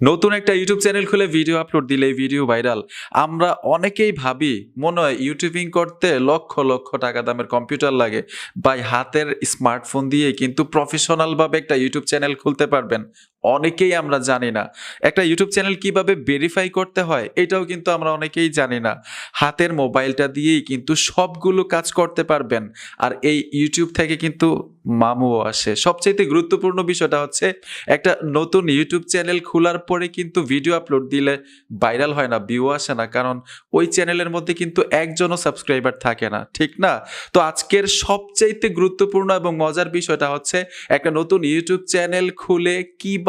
নতুন একটা YouTube channel খুলে ভিডিও আপলোড দিলে ভিডিও ভাইরাল আমরা অনেকেই ভাবি, মনে হয় ইউটিউবিং করতে লক্ষ লক্ষ টাকা দামের কম্পিউটার লাগে। বা হাতের স্মার্টফোন দিয়ে কিন্তু প্রফেশনালভাবে একটা ইউটিউব চ্যানেল খুলতে পারবেন। অনেকেই আমরা জানি না। একটা ইউটিউব চ্যানেল কীভাবে ভেরিফাই করতে হয়, এটাও কিন্তু আমরা অনেকেই জানি না। হাতের মোবাইলটা দিয়েই কিন্তু সবগুলো কাজ করতে পারবেন। আর এই ইউটিউব থেকে কিন্তু মামুও আসে। সবচেয়ে গুরুত্বপূর্ণ বিষয়টা হচ্ছে, একটা নতুন ইউটিউব চ্যানেল খোলার পরে কিন্তু ভিডিও আপলোড দিলে ভাইরাল হয় না ভিউ আসে না। কারণ ওই চ্যানেলের মধ্যে কিন্তু একজনও সাবস্ক্রাইবার থাকে না, ঠিক না? তো আজকের সবচাইতে গুরুত্বপূর্ণ এবং মজার বিষয়টা হচ্ছে, একটা নতুন ইউটিউব চ্যানেল খুলে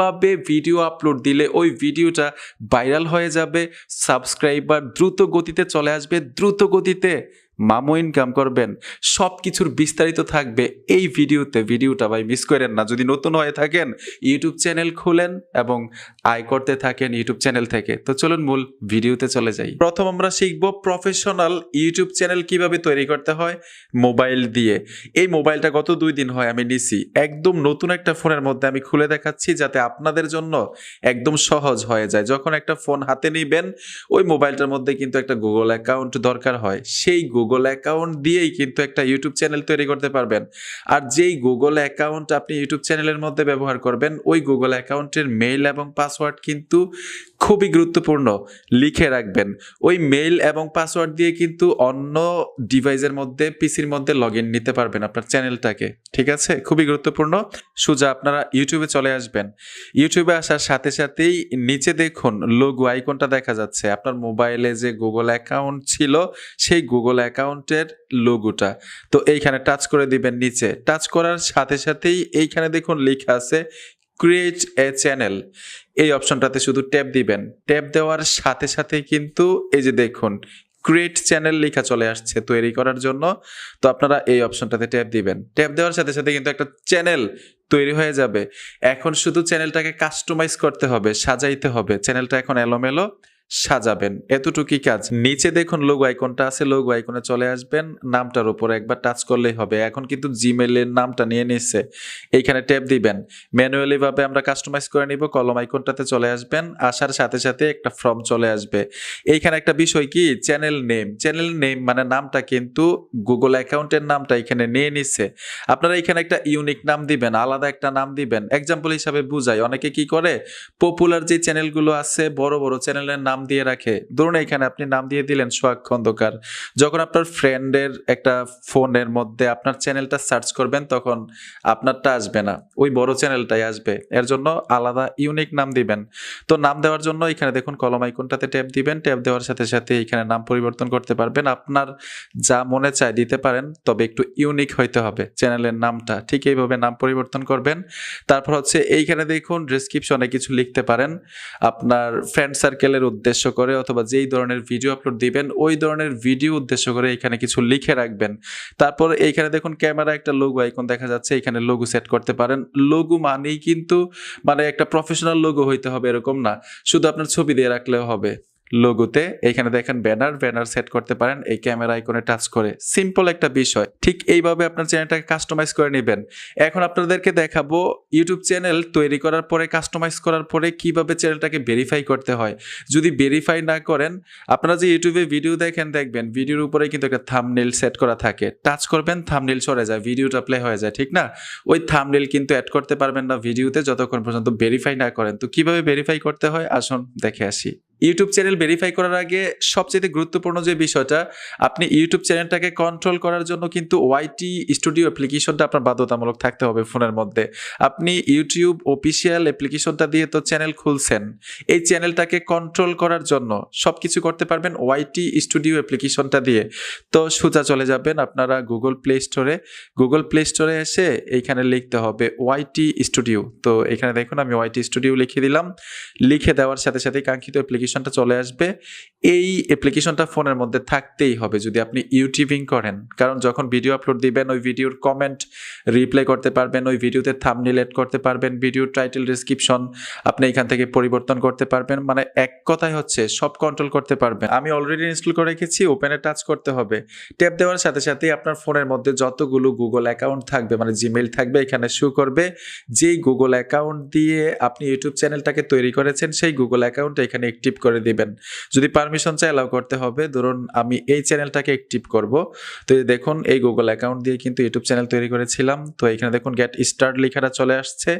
কীভাবে ভিডিও আপলোড দিলে ওই ভিডিওটা ভাইরাল হয়ে যাবে? সাবস্ক্রাইবার দ্রুত গতিতে চলে আসবে, দ্রুত গতিতে। মামো ইনকাম করবেন। সব কিছুর বিস্তারিত থাকবে এই ভিডিওতে। ভিডিওটা ভাই মিস করেন না। যদি নতুন হয়ে থাকেন ইউটিউব চ্যানেল খুলেন এবং আয় করতে থাকেন ইউটিউব চ্যানেল থেকে। তো চলুন মূল ভিডিওতে চলে যাই। প্রথম আমরা শিখব প্রফেশনাল ইউটিউব চ্যানেল কীভাবে তৈরি করতে হয় মোবাইল দিয়ে। এই মোবাইলটা গত দুই দিন হয় আমি নিছি। একদম নতুন একটা ফোনের মধ্যে আমি খুলে দেখাচ্ছি যাতে আপনাদের জন্য একদম সহজ হয়ে যায়। যখন একটা ফোন হাতে নিবেন, ওই মোবাইলটার মধ্যে কিন্তু একটা গুগল অ্যাকাউন্ট দরকার হয়। সেই গুগল অ্যাকাউন্ট দিয়েই কিন্তু একটা ইউটিউব চ্যানেল তৈরি করতে পারবেন। আর যেই গুগল অ্যাকাউন্ট আপনি ইউটিউব চ্যানেলের মধ্যে ব্যবহার করবেন, ওই গুগল অ্যাকাউন্টের মেইল এবং পাসওয়ার্ড কিন্তু খুবই গুরুত্বপূর্ণ, লিখে রাখবেন। ওই মেইল এবং পাসওয়ার্ড দিয়ে কিন্তু অন্য ডিভাইসের মধ্যে পিসির মধ্যে লগ নিতে পারবেন আপনার চ্যানেলটাকে ঠিক আছে? খুবই গুরুত্বপূর্ণ। সোজা আপনারা ইউটিউবে চলে আসবেন। ইউটিউবে আসার সাথে সাথেই নিচে দেখুন লোগো আইকনটা দেখা যাচ্ছে। আপনার মোবাইলে যে গুগল অ্যাকাউন্ট ছিল, সেই গুগল অ্যাকাউন্টের লোগোটা। তো এইখানে টাচ করে দিবেন নিচে। টাচ করার সাথে সাথেই এইখানে দেখুন লেখা আছে ক্রিয়েট এ চ্যানেল এই অপশনটাতে শুধু ট্যাপ দিবেন। ট্যাপ দেওয়ার সাথে সাথে কিন্তু এই যে দেখুন ক্রিয়েট চ্যানেল লেখা চলে আসছে তৈরি করার জন্য। তো আপনারা এই অপশনটাতে ট্যাপ দিবেন। ট্যাপ দেওয়ার সাথে সাথে কিন্তু একটা চ্যানেল তৈরি হয়ে যাবে। এখন শুধু চ্যানেলটাকে কাস্টমাইজ করতে হবে, সাজাইতে হবে। চ্যানেলটা এখন এলোমেলো। সাজাবেন। এতটুকুই কাজ। নিচে দেখুন লোগো আইকনটা আছে লোগো আইকনে চলে আসবেন। নামটার উপর একবার টাচ করলেই হবে। এখন কিন্তু জিমেলের নামটা নিয়ে নিচ্ছে। এইখানে ট্যাপ দিবেন। ম্যানুয়ালি ভাবে আমরা কাস্টমাইজ করে নিব। কলম আইকনটাতে চলে আসবেন। আসার সাথে সাথে একটা ফর্ম চলে আসবে। এইখানে একটা বিষয় কি? চ্যানেল নেম চ্যানেল নেম মানে নামটা কিন্তু গুগল অ্যাকাউন্টের নামটা এখানে নিয়ে নিচ্ছে। আপনারা এখানে একটা ইউনিক নাম দিবেন, আলাদা একটা নাম দিবেন। এক্সাম্পল হিসাবে বুঝাই। অনেকে কি করে? পপুলার যে চ্যানেলগুলো আছে, বড় বড় চ্যানেলের নাম দিয়ে রাখে। ধরুন এখানে আপনি নাম দিয়ে দিলেন সোহাগ খন্দকার। যখন আপনার ফ্রেন্ডের একটা ফোনের মধ্যে আপনার চ্যানেলটা সার্চ করবেন, তখন আপনারটা আসবে না। ওই বড় চ্যানেলটাই আসবে। এর জন্য আলাদা ইউনিক নাম দিবেন। তো নাম দেওয়ার জন্য এখানে দেখুন কলম আইকনটাতে ট্যাপ দিবেন। ট্যাপ দেওয়ার সাথে সাথে এখানে নাম পরিবর্তন করতে পারবেন। আপনার যা মনে চায় দিতে পারেন, তবে একটু ইউনিক হইতে হবে চ্যানেলের নামটা। ঠিক এইভাবে নাম পরিবর্তন করবেন। তারপর হচ্ছে এইখানে দেখুন ডিসক্রিপশনে কিছু লিখতে পারেন। আপনার ফ্রেন্ড সার্কেলের উদ্দেশ্য করে অথবা যেই ধরনের ভিডিও আপলোড দিবেন, ওই ধরনের ভিডিও উদ্দেশ্য করে এখানে কিছু লিখে রাখবেন। তারপর এইখানে দেখুন ক্যামেরা একটা লোগো আইকন দেখা যাচ্ছে, এখানে লোগো সেট করতে পারেন। লোগো মানেই কিন্তু মানে একটা প্রফেশনাল লোগো হইতে হবে, এরকম না। শুধু আপনার ছবি দিয়ে রাখলেও হবে। লোগোতে এখানে দেখেন ব্যানার ব্যানার সেট করতে পারেন, এই ক্যামেরা আইকনে টাচ করে। সিম্পল একটা বিষয়। ঠিক এইভাবে আপনার চ্যানেলটাকে কাস্টমাইজ করে নেবেন। এখন আপনাদেরকে দেখাবো ইউটিউব চ্যানেল তৈরি করার পরে কাস্টমাইজ করার পরে কীভাবে চ্যানেলটাকে ভেরিফাই করতে হয়। যদি ভেরিফাই না করেন, আপনারা যে ইউটিউবে ভিডিও দেখেন, দেখবেন ভিডিওর উপরে কিন্তু একটা থামনেল সেট করা থাকে। টাচ করবেন থামনেল সরে যায় ভিডিওটা প্লে হয়ে যায়, ঠিক না? ওই থামনেল কিন্তু অ্যাড করতে পারবেন না ভিডিওতে যতক্ষণ পর্যন্ত ভেরিফাই না করেন। তো কীভাবে ভেরিফাই করতে হয়? আসুন দেখে আসি। ইউটিউব চ্যানেল ভেরিফাই করার আগে সবচেয়ে গুরুত্বপূর্ণ যে বিষয়টা, আপনি ইউটিউব চ্যানেলটাকে কন্ট্রোল করার জন্য কিন্তু ওয়াইটি স্টুডিও অ্যাপ্লিকেশনটা আপনার বাধ্যতামূলক থাকতে হবে ফোনের মধ্যে। আপনি ইউটিউব অফিসিয়াল অ্যাপ্লিকেশনটা দিয়ে তো চ্যানেল খুলছেন। এই চ্যানেলটাকে কন্ট্রোল করার জন্য সব কিছু করতে পারবেন ওয়াইটি স্টুডিও অ্যাপ্লিকেশনটা দিয়ে। তো সোজা চলে যাবেন আপনারা গুগল প্লে স্টোরে গুগল প্লে স্টোরে এসে এইখানে লিখতে হবে ওয়াইটি স্টুডিও তো এখানে দেখুন আমি ওয়াইটি স্টুডিও লিখে দিলাম। লিখে দেওয়ার সাথে সাথে কাঙ্ক্ষিত অ্যাপ্লিকেশন অ্যাপ্লিকেশনটা চলে আসবে, এই অ্যাপ্লিকেশনটা ফোনের মধ্যে থাকতেই হবে। যদি আপনি ইউটিউবিং করেন, কারণ যখন ভিডিও আপলোড দিবেন, ওই ভিডিওর কমেন্ট রিপ্লাই করতে পারবেন, ওই ভিডিওতে থামনিল এড করতে পারবেন ভিডিওর টাইটেল ডিসক্রিপশন আপনি এখান থেকে পরিবর্তন করতে পারবেন। মানে এক কথায় হচ্ছে, সব কন্ট্রোল করতে পারবেন। আমি অলরেডি ইনস্টল করে রেখেছি ওপেনে টাচ করতে হবে। ট্যাপ দেওয়ার সাথে সাথেই আপনার ফোনের মধ্যে যতগুলো গুগল অ্যাকাউন্ট থাকবে মানে জিমেইল থাকবে, এখানে শো করবে। যেই গুগল অ্যাকাউন্ট দিয়ে আপনি ইউটিউব চ্যানেলটাকে তৈরি করেছেন, সেই গুগল অ্যাকাউন্ট এখানে অ্যাক্টিভ করে দিবেন। যদি পারমিশন চাই অ্যালাউ করতে হবে, ধরুন আমি এই চ্যানেলটাকে অ্যাক্টিভ করব। তো দেখুন, এই গুগল অ্যাকাউন্ট দিয়ে কিন্তু ইউটিউব চ্যানেল তৈরি করেছিলাম। তো এখানে দেখুন গেট স্টার্ট লেখাটা চলে আসছে।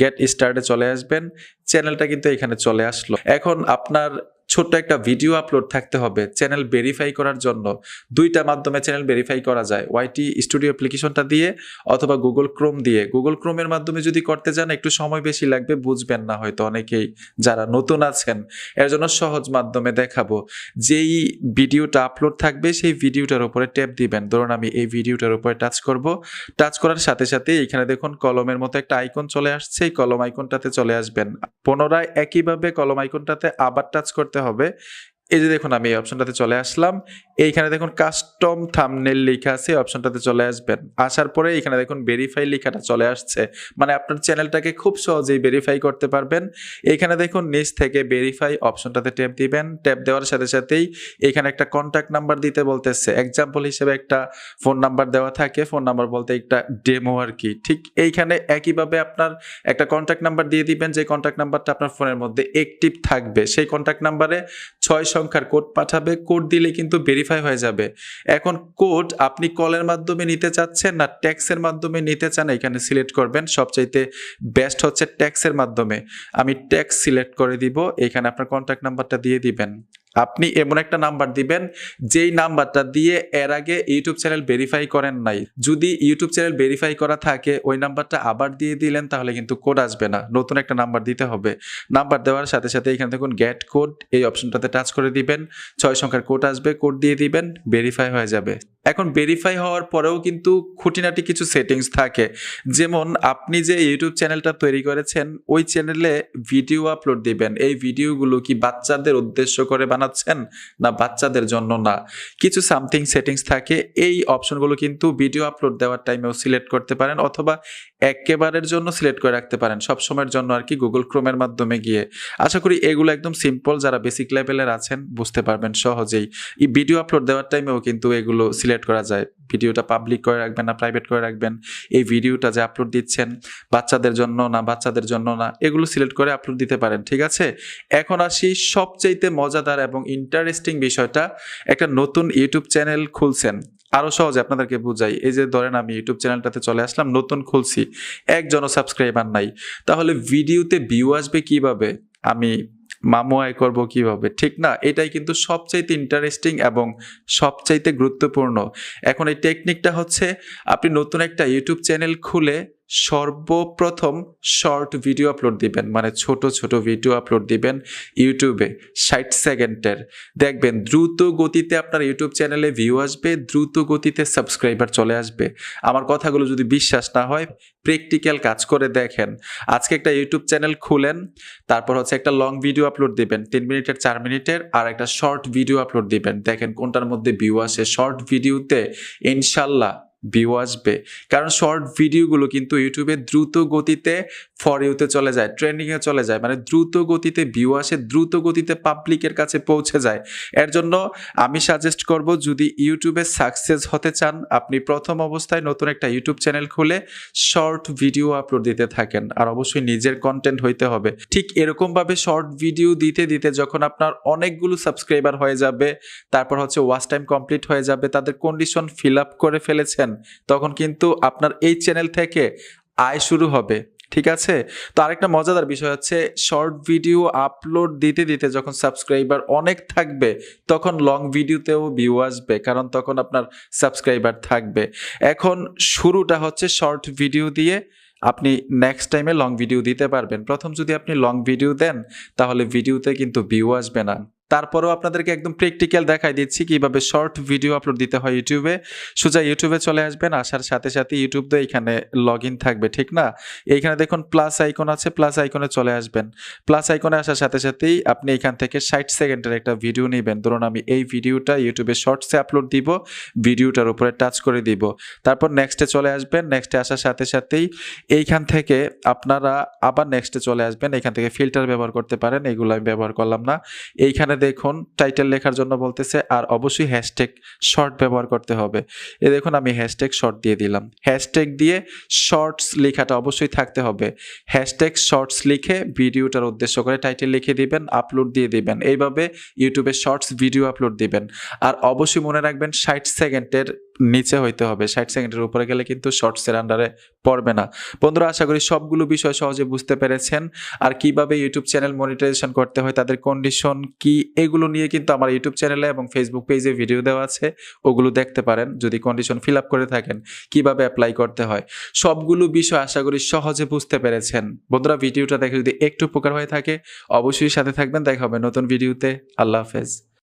গেট স্টার্টে চলে আসবেন। চ্যানেলটা কিন্তু এখানে চলে আসলো। এখন আপনার ছোট্ট একটা ভিডিও আপলোড থাকতে হবে চ্যানেল ভেরিফাই করার জন্য। দুইটা মাধ্যমে চ্যানেল ভেরিফাই করা যায় ওয়াইটি স্টুডিও অ্যাপ্লিকেশনটা দিয়ে অথবা গুগল ক্রোম দিয়ে। গুগল ক্রোমের মাধ্যমে যদি করতে যান একটু সময় বেশি লাগবে, বুঝবেন না হয়তো অনেকেই যারা নতুন আছেন। এর জন্য সহজ মাধ্যমে দেখাবো। যেই ভিডিওটা আপলোড থাকবে, সেই ভিডিওটার উপরে ট্যাপ দিবেন। ধরুন আমি এই ভিডিওটার উপরে টাচ করব। টাচ করার সাথে সাথে এখানে দেখুন কলমের মতো একটা আইকন চলে আসছে। এই কলম আইকনটাতে চলে আসবেন। পুনরায় একইভাবে কলম আইকনটাতে আবার টাচ করতে হবে এই যে দেখুন, আমি এই অপশনটাতে চলে আসলাম। এইখানে দেখুন কাস্টম থামনেল লেখা আছে অপশনটাতে চলে আসবেন। আসার পরে এখানে দেখুন ভেরিফাই লেখাটা চলে আসছে। মানে আপনার চ্যানেলটাকে খুব সহজেই ভেরিফাই করতে পারবেন। এখানে দেখুন, নিচ থেকে ভেরিফাই অপশনটাতে ট্যাপ দিবেন। ট্যাপ দেওয়ার সাথে সাথেই এখানে একটা কন্ট্যাক্ট নাম্বার দিতে বলতেছে। এক্সাম্পল হিসেবে একটা ফোন নাম্বার দেওয়া থাকে। ফোন নাম্বার বলতে একটা ডেমো আর কি। ঠিক এইখানে একইভাবে আপনার একটা কন্ট্যাক্ট নাম্বার দিয়ে দিবেন। যে কন্ট্যাক্ট নাম্বারটা আপনার ফোনের মধ্যে অ্যাক্টিভ থাকবে, সেই কন্ট্যাক্ট নাম্বারে ছয় সংখ্যার কোড পাঠাবে, কোড দিলে কিন্তু ভেরিফাই হয়ে যাবে। এখন কোড আপনি কলের মাধ্যমে নিতে চাচ্ছেন না ট্যাক্সের মাধ্যমে নিতে চান, এখানে সিলেক্ট করবেন। সবচাইতে বেস্ট হচ্ছে ট্যাক্সের মাধ্যমে। আমি ট্যাক্স সিলেক্ট করে দিব, এখানে আপনার কন্ট্যাক্ট নাম্বারটা দিয়ে দিবেন। আপনি এমন একটা নাম্বার দিবেন, যেই নাম্বারটা দিয়ে এর আগে ইউটিউব চ্যানেল ভেরিফাই করেন নাই। যদি ইউটিউব চ্যানেল ভেরিফাই করা থাকে, ওই নাম্বারটা আবার দিয়ে দিলেন, তাহলে কিন্তু কোড আসবে না। নতুন একটা নাম্বার দিতে হবে। নাম্বার দেওয়ার সাথে সাথে এখানে দেখুন গেট কোড এই অপশনটাতে টাচ করে দিবেন। ছয় সংখ্যার কোড আসবে কোড দিয়ে দিবেন ভেরিফাই হয়ে যাবে। এখন ভেরিফাই হওয়ার পরেও কিন্তু খুঁটিনাটি কিছু সেটিংস থাকে। যেমন আপনি যে ইউটিউব চ্যানেলটা তৈরি করেছেন, ওই চ্যানেলে ভিডিও আপলোড দিবেন। এই ভিডিওগুলো কি বাচ্চাদের উদ্দেশ্য করে বানাচ্ছেন না বাচ্চাদের জন্য না? কিছু সামথিং সেটিংস থাকে, এই অপশনগুলো কিন্তু ভিডিও আপলোড দেওয়ার টাইমেও সিলেক্ট করতে পারেন অথবা একেবারের জন্য সিলেক্ট করে রাখতে পারেন সব সময়ের জন্য আর কি গুগল ক্রোমের মাধ্যমে গিয়ে। আশা করি এগুলো একদম সিম্পল যারা বেসিক লেভেলের আছেন, বুঝতে পারবেন সহজেই। ভিডিও আপলোড দেওয়ার টাইমেও কিন্তু এগুলো সিলেক্ট করা যায়। ভিডিওটা পাবলিক করে রাখবেন না প্রাইভেট করে রাখবেন। এই ভিডিওটা যে আপলোড দিচ্ছেন, বাচ্চাদের জন্য না, বাচ্চাদের জন্য না, এগুলো সিলেক্ট করে আপলোড দিতে পারেন, ঠিক আছে? এখন আসি সবচাইতে মজাদার এবং ইন্টারেস্টিং বিষয়টা। একটা নতুন ইউটিউব চ্যানেল খুলছেন। আরও সহজে আপনাদেরকে বুঝাই। এই যে ধরেন আমি ইউটিউব চ্যানেলটাতে চলে আসলাম, নতুন খুলছি। একজনও সাবস্ক্রাইবার নাই। তাহলে ভিডিওতে ভিউ আসবে কীভাবে? আমি মামু আয় করব কীভাবে? ঠিক না? এটাই কিন্তু সবচাইতে ইন্টারেস্টিং এবং সবচাইতে গুরুত্বপূর্ণ। এখন এই টেকনিকটা হচ্ছে, আপনি নতুন একটা ইউটিউব চ্যানেল খুলে সর্বপ্রথম শর্ট ভিডিও আপলোড দিবেন মানে ছোট ছোট ভিডিও আপলোড দিবেন ইউটিউবে ষাট সেকেন্ডের। দেখবেন দ্রুত গতিতে আপনার ইউটিউব চ্যানেলে ভিউ আসবে, দ্রুত গতিতে সাবস্ক্রাইবার চলে আসবে। আমার কথাগুলো যদি বিশ্বাস না হয় প্র্যাকটিক্যাল কাজ করে দেখেন। আজকে একটা ইউটিউব চ্যানেল খুলেন, তারপর হচ্ছে একটা লং ভিডিও আপলোড দিবেন, তিন মিনিটের, চার মিনিটের, আর একটা শর্ট ভিডিও আপলোড দিবেন। দেখেন কোনটার মধ্যে ভিউ আসে। শর্ট ভিডিওতে ইনশাল্লাহ ভিউ আসবে কারণ শর্ট ভিডিওগুলো কিন্তু ইউটিউবে দ্রুত গতিতে ফর ইউতে চলে যায় ট্রেন্ডিংয়ে চলে যায় মানে দ্রুত গতিতে ভিউ আসে, দ্রুত গতিতে পাবলিকের কাছে পৌঁছে যায়। এর জন্য আমি সাজেস্ট করব যদি ইউটিউবে সাকসেস হতে চান, আপনি প্রথম অবস্থায় নতুন একটা ইউটিউব চ্যানেল খুলে শর্ট ভিডিও আপলোড দিতে থাকেন, আর অবশ্যই নিজের কন্টেন্ট হইতে হবে। ঠিক এরকমভাবে শর্ট ভিডিও দিতে দিতে যখন আপনার অনেকগুলো সাবস্ক্রাইবার হয়ে যাবে, তারপর হচ্ছে ওয়াচ টাইম কমপ্লিট হয়ে যাবে, তাদের কন্ডিশন ফিল আপ করে ফেলেছেন তখন কিন্তু আপনার এই চ্যানেল থেকে আয় শুরু হবে, ঠিক আছে? তো আরেকটা মজাদার বিষয় হচ্ছে শর্ট ভিডিও আপলোড দিতে দিতে যখন সাবস্ক্রাইবার অনেক থাকবে, তখন লং ভিডিওতেও ভিউ আসবে, কারণ তখন আপনার সাবস্ক্রাইবার থাকবে। এখন শুরুটা হচ্ছে শর্ট ভিডিও দিয়ে আপনি নেক্সট টাইমে লং ভিডিও দিতে পারবেন। প্রথম যদি আপনি লং ভিডিও দেন, তাহলে ভিডিওতে কিন্তু ভিউ আসবে না। তারপরেও আপনাদেরকে একদম প্র্যাকটিক্যাল দেখাই দিচ্ছি কীভাবে শর্ট ভিডিও আপলোড দিতে হয় ইউটিউবে সোজা ইউটিউবে চলে আসবেন, আসার সাথে সাথে ইউটিউব তো এখানে লগ থাকবে, ঠিক না? এইখানে দেখুন প্লাস আইকন আছে প্লাস আইকনে চলে আসবেন। প্লাস আইকনে আসার সাথে সাথেই আপনি এখান থেকে ষাট সেকেন্ডের একটা ভিডিও নেবেন। ধরুন আমি এই ভিডিওটা ইউটিউবে শর্টসে আপলোড দিব ভিডিওটার উপরে টাচ করে দিব। তারপর নেক্সটে চলে আসবেন নেক্সটে আসার সাথে সাথেই এইখান থেকে আপনারা আবার নেক্সটে চলে আসবেন। এখান থেকে ফিল্টার ব্যবহার করতে পারেন, এগুলো আমি ব্যবহার করলাম না। এইখানে দেখুন টাইটেল লেখার জন্য বলতেছে, আর অবশ্যই হ্যাশট্যাগ শর্ট ব্যবহার করতে হবে। এ দেখুন, আমি হ্যাশট্যাগ শর্ট দিয়ে দিলাম। হ্যাশট্যাগ দিয়ে শর্টস লেখাটা অবশ্যই থাকতে হবে। হ্যাশট্যাগ শর্টস লিখে ভিডিওটার উদ্দেশ্য করে টাইটেল লিখে দিবেন আপলোড দিয়ে দিবেন। এইভাবে ইউটিউবে শর্টস ভিডিও আপলোড দিবেন। আর অবশ্যই মনে রাখবেন, ষাট সেকেন্ডের নিচে হইতে হবে, ষাট সেকেন্ডের উপরে গেলে কিন্তু শর্টসের আন্ডারে পড়বে না। বন্ধুরা, আশা করি সবগুলো বিষয় সহজে বুঝতে পেরেছেন। আর কীভাবে ইউটিউব চ্যানেল মনিটাইজেশন করতে হয়, তাদের কন্ডিশন কি, এগুলো নিয়ে কিন্তু আমার ইউটিউব চ্যানেলে এবং ফেসবুক পেজে ভিডিও দেওয়া আছে। ওগুলো দেখতে পারেন, যদি কন্ডিশন ফিল আপ করে থাকেন, কীভাবে অ্যাপ্লাই করতে হয়। সবগুলো বিষয় আশা করি সহজে বুঝতে পেরেছেন। বন্ধুরা ভিডিওটা দেখে যদি একটু উপকার হয়ে থাকে, অবশ্যই সাথে থাকবেন। দেখা হবে নতুন ভিডিওতে আল্লাহ হাফেজ।